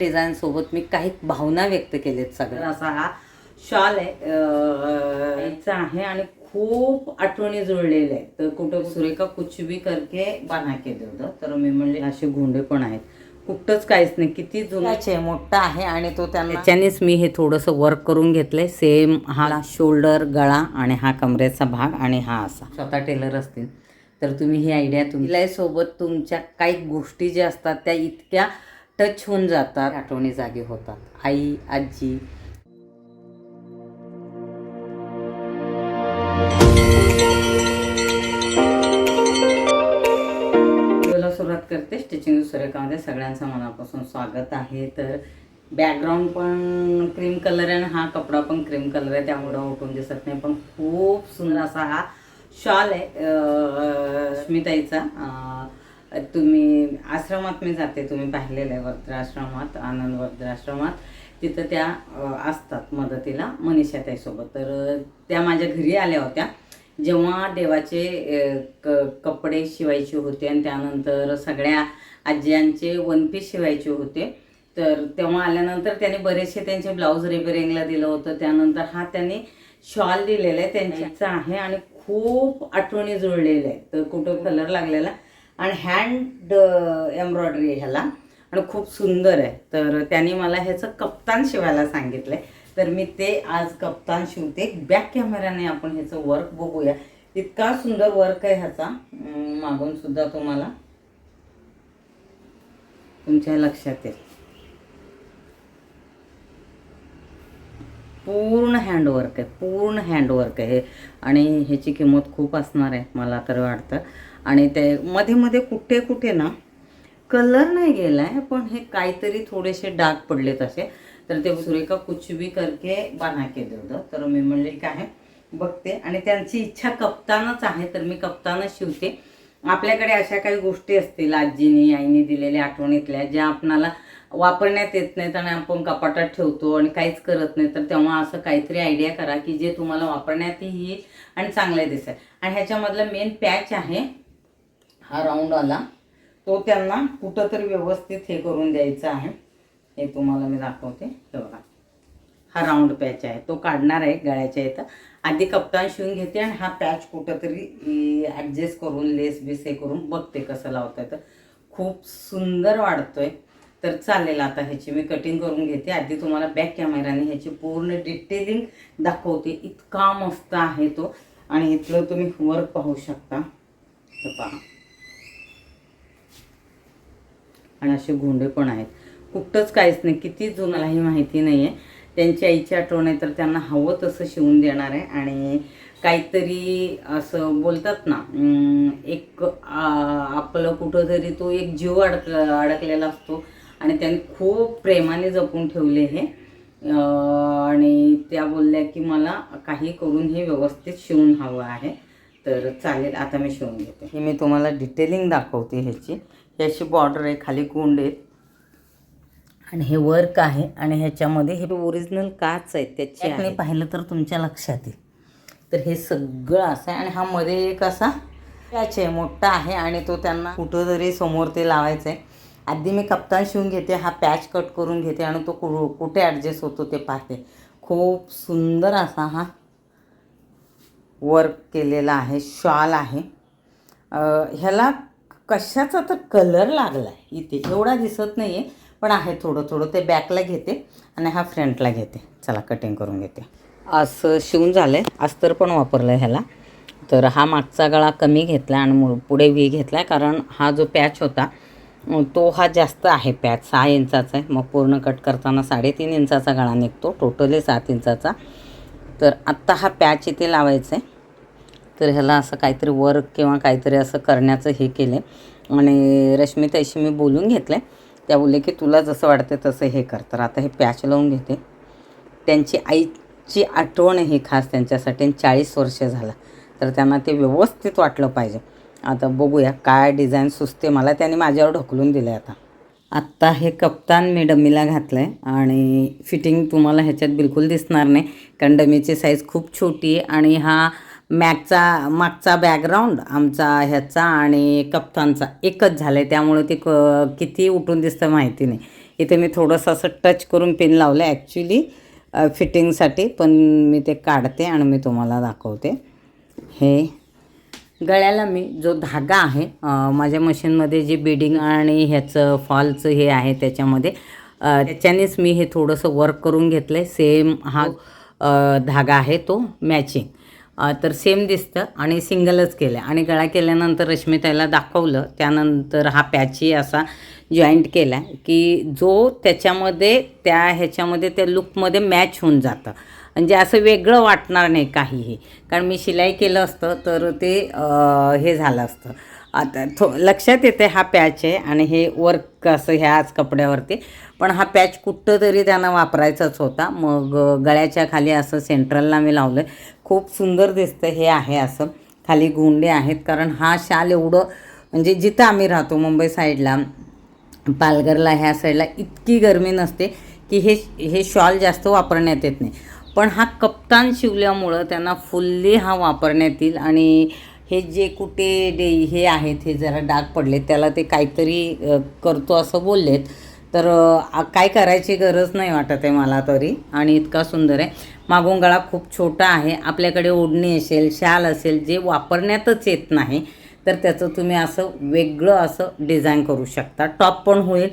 Design सोबत मी काही भावना व्यक्त केलेत सगळं असा हा शॉल आहे याचा आहे आणि खूप आठवणी जुळलेल्या आहेत. तर कुठं सुरेखा कुछ भी करके बना के दे दो तर मी म्हणले असे गोंडे पण आहेत. कुठंच काहीच नाही. किती जुनाचे मोठा आहे आणि तो त्यांना त्याच्यानेच मी हे थोडंसं वर्क करून घेतलंय. सेम हा शोल्डर गळा आणि हा कमरेचा भाग आणि हा असा. स्वतः टेलर असतील. तर तुम्ही ही आयडिया तुमच्यासोबत तुमच्या काही गोष्टी ज्या असतात त्या इतक्या टच होऊन जातात आठवणी जागी होतात. आई आजी. सुरुवात करते स्टिचिंग सुरेखामध्ये सगळ्यांचं मनापासून स्वागत आहे. तर बॅकग्राऊंड पण क्रीम कलर आहे आणि हा कपडा पण क्रीम कलर आहे. त्यामुळं उठून दिसत नाही पण खूप सुंदर असा हा शॉल आहे स्मिताईचा तुम्ही आश्रमात मी जाते तुम्ही पाहिलेलं आहे वर्द्राश्रमात आनंद वर्द्राश्रमात तिथं त्या असतात मदतीला मनीषा ताईसोबत तर त्या माझ्या घरी आल्या होत्या. जेव्हा देवाचे क कपडे शिवायचे होते आणि त्यानंतर सगळ्या आज्यांचे वनपीस शिवायचे होते तर तेव्हा आल्यानंतर त्याने बरेचसे त्यांचे ब्लाऊज रिपेअरिंगला दिलं होतं. त्यानंतर हा त्यांनी शॉल दिलेला आहे त्यांच्याचा आहे आणि खूप आठवणी जुळलेल्या आहेत. तर कुठं कलर लागलेला आणि uh, हँड एम्ब्रॉयडरी ह्याला. आणि खूप सुंदर आहे. तर त्यांनी मला ह्याचं कप्तान शिवायला सांगितलंय. तर मी ते आज कप्तान शिवते. बॅक कॅमेऱ्याने आपण ह्याचं वर्क बघूया. इतका सुंदर वर्क आहे ह्याचा. मागून सुद्धा तुम्हाला तुमच्या लक्षात येईल. पूर्ण हँडवर्क आहे. पूर्ण हँडवर्क आहे आणि ह्याची किंमत खूप असणार आहे मला तर वाटतं. आणि ते मध्ये मध्ये कुठे कुठे ना कलर नाही गेला आहे पण हे काहीतरी थोडेसे डाग पडलेत असे. तर ते सुरेखा कुछ भी करके बना केलं होतं तर मी म्हणले काय आहे बघते. आणि त्यांची इच्छा कप्तानच आहे तर मी कप्तानच शिवते. आपल्याकडे अशा काही गोष्टी असतील आजीनी आईनी दिलेल्या आठवणीतल्या ज्या आपणाला वापरण्यात येत नाहीत आणि आपण कपाटात ठेवतो आणि काहीच करत नाही तर तेव्हा असं काहीतरी आयडिया करा की जे तुम्हाला वापरण्यातही येईल आणि चांगले दिसेल. आणि ह्याच्यामधलं मेन पॅच आहे हा राऊंड आला. तो त्यांना कुठंतरी व्यवस्थित हे करून द्यायचा आहे. हे तुम्हाला मी दाखवते. हे बघा. हा राऊंड पॅच आहे. तो काढणार आहे गळ्याच्या इथं. आधी कप्तान शिवून घेते आणि हा पॅच कुठंतरी ॲडजस्ट करून लेस बिस हे करून बघते कसं लावता येतं खूप सुंदर वाढतोय. तर चालेल आता ह्याची मी कटिंग करून घेते. आधी तुम्हाला बॅक कॅमेराने ह्याची पूर्ण डिटेलिंग दाखवते. इतका मस्त आहे तो. आणि इथलं तुम्ही वर्क पाहू शकता. हे पहा. आणि असे गोंडे पण आहेत. कुठंच काहीच नाही. किती जुनालाही माहिती नाही आहे त्यांची आईची आठवण आहे तर त्यांना हवं तसं शिवून देणार आहे. आणि काहीतरी असं बोलतात ना एक आपलं कुठंतरी तो एक जीव अडक अडकलेला असतो. आणि त्यांनी खूप प्रेमाने जपून ठेवले हे. आणि त्या बोलल्या की मला काही करून हे व्यवस्थित शिवून हवं आहे. तर चालेल आता मी शिवून घेते. हे मी तुम्हाला डिटेलिंग दाखवते ह्याची. ह्याची बॉर्डर आहे खाली कोंड आहेत आणि हे वर्क आहे आणि ह्याच्यामध्ये हे ओरिजिनल काच आहेत त्याची आणि पाहिलं तर तुमच्या लक्षात येईल. तर हे सगळं असं आहे आणि हा मध्ये एक असा पॅच आहे मोठा आहे आणि तो त्यांना कुठं तरी समोर ते लावायचं आहे आधी मी कप्तान शिवून घेते हा पॅच कट करून घेते आणि तो कु कुठे ॲडजस्ट होतो ते पाहते. खूप सुंदर असा हा वर्क केलेला आहे शॉल आहे. ह्याला कशाचा तर कलर लागला आहे इथे एवढा दिसत नाही आहे पण आहे थोडं थोडं. ते बॅकला घेते आणि हा फ्रंटला घेते. चला कटिंग करून घेते. असं शिवून झालं आहे अस्तर पण वापरलं आहे ह्याला. तर हा मागचा गळा कमी घेतला आणि पुढे व्ही घेतला आहे कारण हा जो पॅच होता तो हा जास्त आहे पॅच सहा इंचाचा आहे. मग पूर्ण कट करताना साडेतीन इंचाचा गळा निघतो. टोटली सात इंचाचा. तर आत्ता हा पॅच इथे लावायचा आहे तर ह्याला असं काहीतरी वर्क किंवा काहीतरी असं करण्याचं हे केलं आहे आणि त्याशी मी बोलून घेतलं आहे त्या बोलले की तुला जसं वाटतं तसं हे कर. तर आता हे पॅच लावून घेते. त्यांची आईची आठवण ही खास त्यांच्यासाठी. आणि चाळीस वर्ष झाला. तर त्यांना ते व्यवस्थित वाटलं पाहिजे. आता बघूया काय डिझाईन सुचते मला. त्यांनी माझ्यावर ढकलून दिलं आहे आता. आत्ता हे कप्तान मी डमीला घातलं आहे आणि फिटिंग तुम्हाला ह्याच्यात बिलकुल दिसणार नाही. कारण डमीची साईज खूप छोटी आहे. आणि हा मॅगचा मागचा बॅकग्राऊंड आमचा ह्याचा आणि कप्तानचा. एकच झाला आहे त्यामुळे ते क किती उठून दिसतं माहिती नाही. इथे मी थोडंसं असं टच करून पिन लावलं आहे ॲक्च्युली फिटिंगसाठी पण मी ते काढते आणि मी तुम्हाला दाखवते. हे गळ्याला मी जो धागा आहे माझ्या मशीनमध्ये जे बिडिंग आणि ह्याचं फॉलचं हे आहे त्याच्यामध्ये त्याच्यानेच मी हे थोडंसं वर्क करून घेतलं आहे सेम हा धागा आहे तो मॅचिंग तर सेम दिसतं आणि सिंगलच केलं आणि गळा केल्यानंतर रश्मिताईला दाखवलं. त्यानंतर हा पॅची असा जॉईंट केला की जो त्याच्यामध्ये त्या ह्याच्यामध्ये त्या लुकमध्ये मॅच होऊन जातं. म्हणजे असं वेगळं वाटणार नाही काहीही. कारण मी शिलाई केलं असतं तर ते हे झालं असतं. आता थो लक्षात येते हा पॅच आहे आणि हे वर्क असं ह्याच कपड्यावरती. पण हा पॅच कुठं तरी त्यांना वापरायचाच होता. मग गळ्याच्या खाली असं सेंट्रलला मी लावलं खूप सुंदर दिसतं हे आहे असं. खाली गुंडे आहेत कारण हा शाल एवढं म्हणजे जिथं आम्ही राहतो मुंबई साईडला पालघरला ह्या साईडला इतकी गरमी नसते की हे हे शॉल जास्त वापरण्यात येत नाही. पण हा कप्तान शिवल्यामुळं त्यांना फुल्ली हा वापरण्यात येईल आणि हे जे कुठे डे हे आहेत हे जरा डाग पडले त्याला ते काहीतरी करतो असं बोललेत. तर काय करायची गरज नाही वाटत आहे मला तरी आणि इतका सुंदर आहे. मागून गळा खूप छोटा आहे. आपल्याकडे ओढणी असेल शाल असेल जे वापरण्यातच येत नाही तर त्याचं तुम्ही असं वेगळं असं डिझाईन करू शकता. टॉप पण होईल.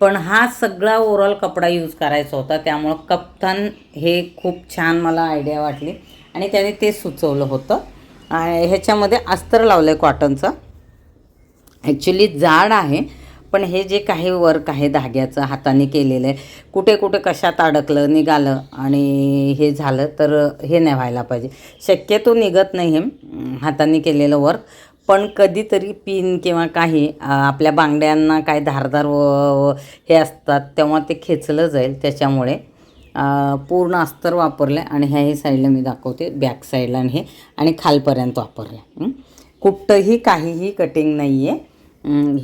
पण हा सगळा ओव्हरऑल कपडा यूज करायचा होता. त्यामुळं कप्तान हे खूप छान मला आयडिया वाटली आणि त्याने ते सुचवलं होतं. ह्याच्यामध्ये अस्तर लावलं आहे कॉटनचं. ॲक्च्युली जाड आहे. पण हे जे काही वर्क आहे धाग्याचं हाताने केलेलं आहे कुठे कुठे कशात अडकलं निघालं आणि हे झालं तर हे नाही व्हायला पाहिजे. शक्यतो निघत नाही हे हाताने केलेलं वर्क पण कधीतरी पिन किंवा काही आपल्या बांगड्यांना काय धारदार व हे असतात तेव्हा ते खेचलं जाईल. त्याच्यामुळे पूर्ण अस्तर वापरलं आणि ह्याही साईडला मी दाखवते. बॅक साईडला आणि हे. आणि खालपर्यंत वापरलं आहे कुठंही काहीही कटिंग नाही आहे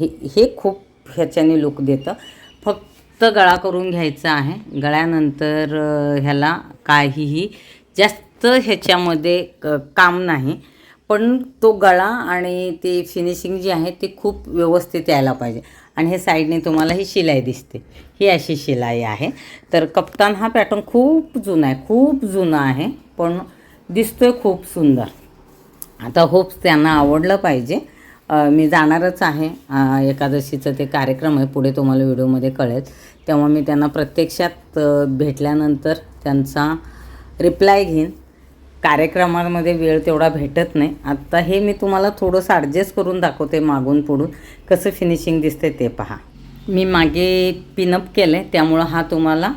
हे हे खूप ह्याच्याने लुक देतं. फक्त गळा करून घ्यायचा आहे. गळ्यानंतर ह्याला काहीही जास्त ह्याच्यामध्ये क काम नाही. पण तो गळा आणि ते फिनिशिंग जी आहे ती खूप व्यवस्थित यायला पाहिजे. आणि हे साईडने तुम्हाला ही शिलाई दिसते. ही अशी शिलाई आहे. तर कप्तान हा पॅटर्न खूप जुना आहे. खूप जुना आहे. पण दिसतोय खूप सुंदर. आता होप्स त्यांना आवडलं पाहिजे. मी जाणारच आहे. एकादशीचं ते कार्यक्रम आहे. पुढे तुम्हाला व्हिडिओमध्ये कळेल. तेव्हा मी त्यांना प्रत्यक्षात भेटल्यानंतर त्यांचा रिप्लाय घेईन. कार्यक्रमामध्ये वेळ तेवढा भेटत नाही. आत्ता हे मी तुम्हाला थोडंसं ॲडजस्ट करून दाखवते मागून पुढून. कसं फिनिशिंग दिसते ते पहा. मी मागे पिनअप केलं आहे त्यामुळं हा तुम्हाला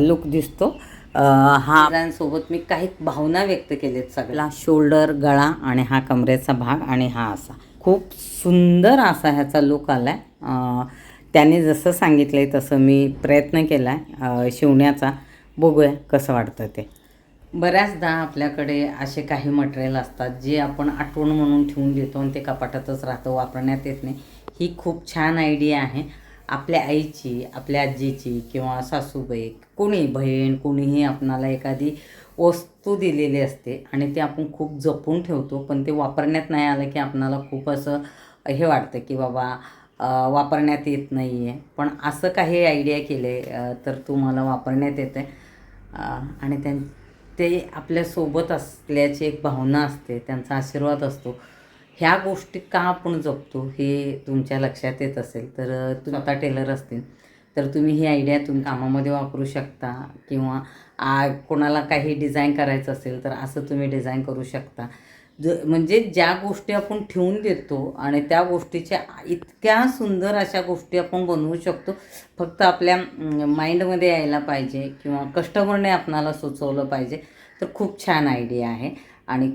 लुक दिसतो. अ, हा सोबत मी काही भावना व्यक्त केलेत सगळ्या. शोल्डर गळा आणि हा कमरेचा भाग आणि हा असा. खूप सुंदर असा ह्याचा लुक आला आहे त्याने जसं सांगितलं आहे तसं मी प्रयत्न केला आहे शिवण्याचा. बघूया कसं वाटतं ते. बऱ्याचदा आपल्याकडे असे काही मटेरियल असतात जे आपण आठवण म्हणून ठेवून देतो आणि ते कपाटातच राहतं वापरण्यात येत नाही. ही खूप छान आयडिया आहे. आपल्या आईची आपल्या आजीची किंवा सासूबाई कोणी बहीण कोणीही आपणाला एखादी वस्तू दिलेली असते आणि ते आपण खूप जपून ठेवतो पण ते वापरण्यात नाही आलं की आपणाला खूप असं हे वाटतं की बाबा वापरण्यात येत नाही आहे पण असं काही आयडिया केले तर तुम्हाला वापरण्यात येते. आणि त्यां ते आपल्यासोबत असल्याची एक भावना असते त्यांचा आशीर्वाद असतो. ह्या गोष्टी का आपण जपतो हे तुमच्या लक्षात येत असेल तर अ, तुम्ही टेलर असतील तर तुम्ही ही आयडिया तुम्ही कामामध्ये वापरू शकता किंवा आ, कोणाला काही डिझाईन करायचं असेल तर असं तुम्ही डिझाईन करू शकता. ज म्हणजे ज्या गोष्टी आपण ठेवून देतो आणि त्या गोष्टीच्या इतक्या सुंदर अशा गोष्टी आपण बनवू शकतो फक्त आपल्या माइंडमध्ये यायला पाहिजे किंवा कस्टमरने आपणाला सुचवलं पाहिजे तर खूप छान आयडिया आहे. आणि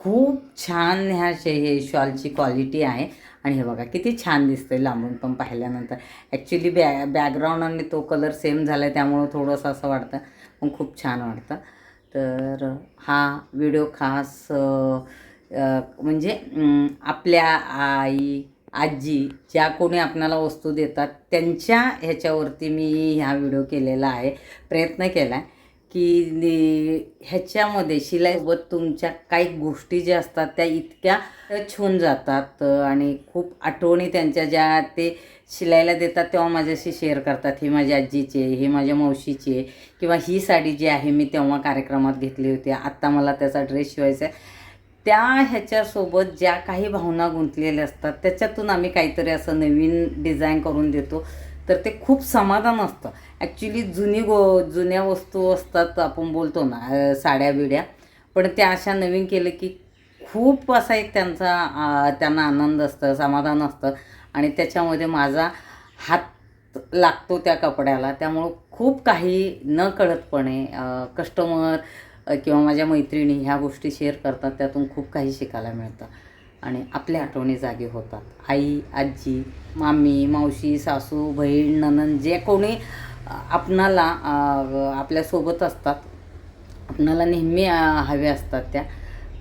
खूप छान ह्या शे हे शॉलची क्वालिटी आहे. आणि हे बघा किती छान दिसतं आहे लांबून पण पाहिल्यानंतर. ॲक्च्युली बॅ बॅकग्राऊंड आणि तो कलर सेम झाला आहे त्यामुळं थोडंसं असं वाटतं. पण खूप छान वाटतं. तर हा व्हिडिओ खास म्हणजे आपल्या आई आजी ज्या कोणी आपणाला वस्तू देतात त्यांच्या ह्याच्यावरती मी हा व्हिडिओ केलेला आहे. प्रयत्न केला आहे की ह्याच्यामध्ये शिलाईसोबत तुमच्या काही गोष्टी ज्या असतात त्या इतक्या टच होऊन जातात आणि खूप आठवणी त्यांच्या ज्या ते शिलाईला देतात तेव्हा माझ्याशी शेअर करतात. हे माझ्या आजीचे हे माझ्या मावशीचे आहे किंवा ही साडी जी आहे मी तेव्हा कार्यक्रमात घेतली होती. आत्ता मला त्याचा ड्रेस शिवायचा आहे. त्या ह्याच्यासोबत ज्या काही भावना गुंतलेल्या असतात त्याच्यातून आम्ही काहीतरी असं नवीन डिझाईन करून देतो. तर ते खूप समाधान असतं. ॲक्च्युली जुनी गो जुन्या वस्तू असतात आपण बोलतो ना साड्या बिड्या. पण त्या अशा नवीन केलं की खूप असा एक त्यांचा त्यांना आनंद असतं समाधान असतं. आणि त्याच्यामध्ये माझा हात लागतो त्या कपड्याला. त्यामुळं खूप काही न कळतपणे कस्टमर किंवा माझ्या मैत्रिणी ह्या गोष्टी शेअर करतात. त्यातून खूप काही शिकायला मिळतं. आणि आपल्या आठवणी जागे होतात. आई आजी मामी मावशी सासू बहीण ननन जे कोणी आपणाला आपल्यासोबत असतात. आपणाला नेहमी हवे असतात त्या.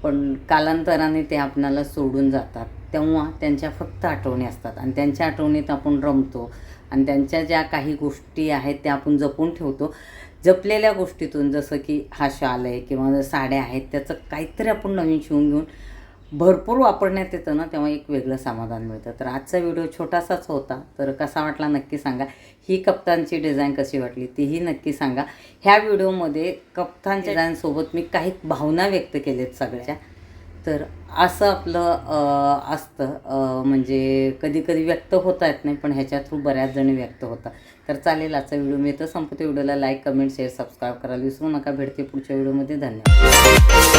पण कालांतराने ते आपणाला सोडून जातात. तेव्हा त्यांच्या फक्त आठवणी असतात. आणि त्यांच्या आठवणीत आपण रमतो. आणि त्यांच्या ज्या काही गोष्टी आहेत त्या आपण जपून ठेवतो. जपलेल्या गोष्टीतून जसं की हा शाल आहे किंवा साड्या आहेत त्याचं काहीतरी आपण नवीन शिवून घेऊन भरपूर वापरण्यात येतं ना तेव्हा एक वेगळं समाधान मिळतं. तर आजचा व्हिडिओ छोटासाच होता तर कसा वाटला नक्की सांगा. ही कप्तानची डिझाईन कशी वाटली तीही नक्की सांगा. ह्या व्हिडिओमध्ये कप्तांच्या डिझाईनसोबत मी काही भावना व्यक्त केल्यात सगळ्या. तर असं आपलं असतं म्हणजे कधी कधी व्यक्त होता येत नाही पण ह्याच्या थ्रू बऱ्याच जणी व्यक्त होतात. तर चालेल आजचा व्हिडिओ मी तर संपतो व्हिडिओला लाईक कमेंट शेअर सबस्क्राईब करायला विसरू नका. भेटते पुढच्या व्हिडिओमध्ये. धन्यवाद.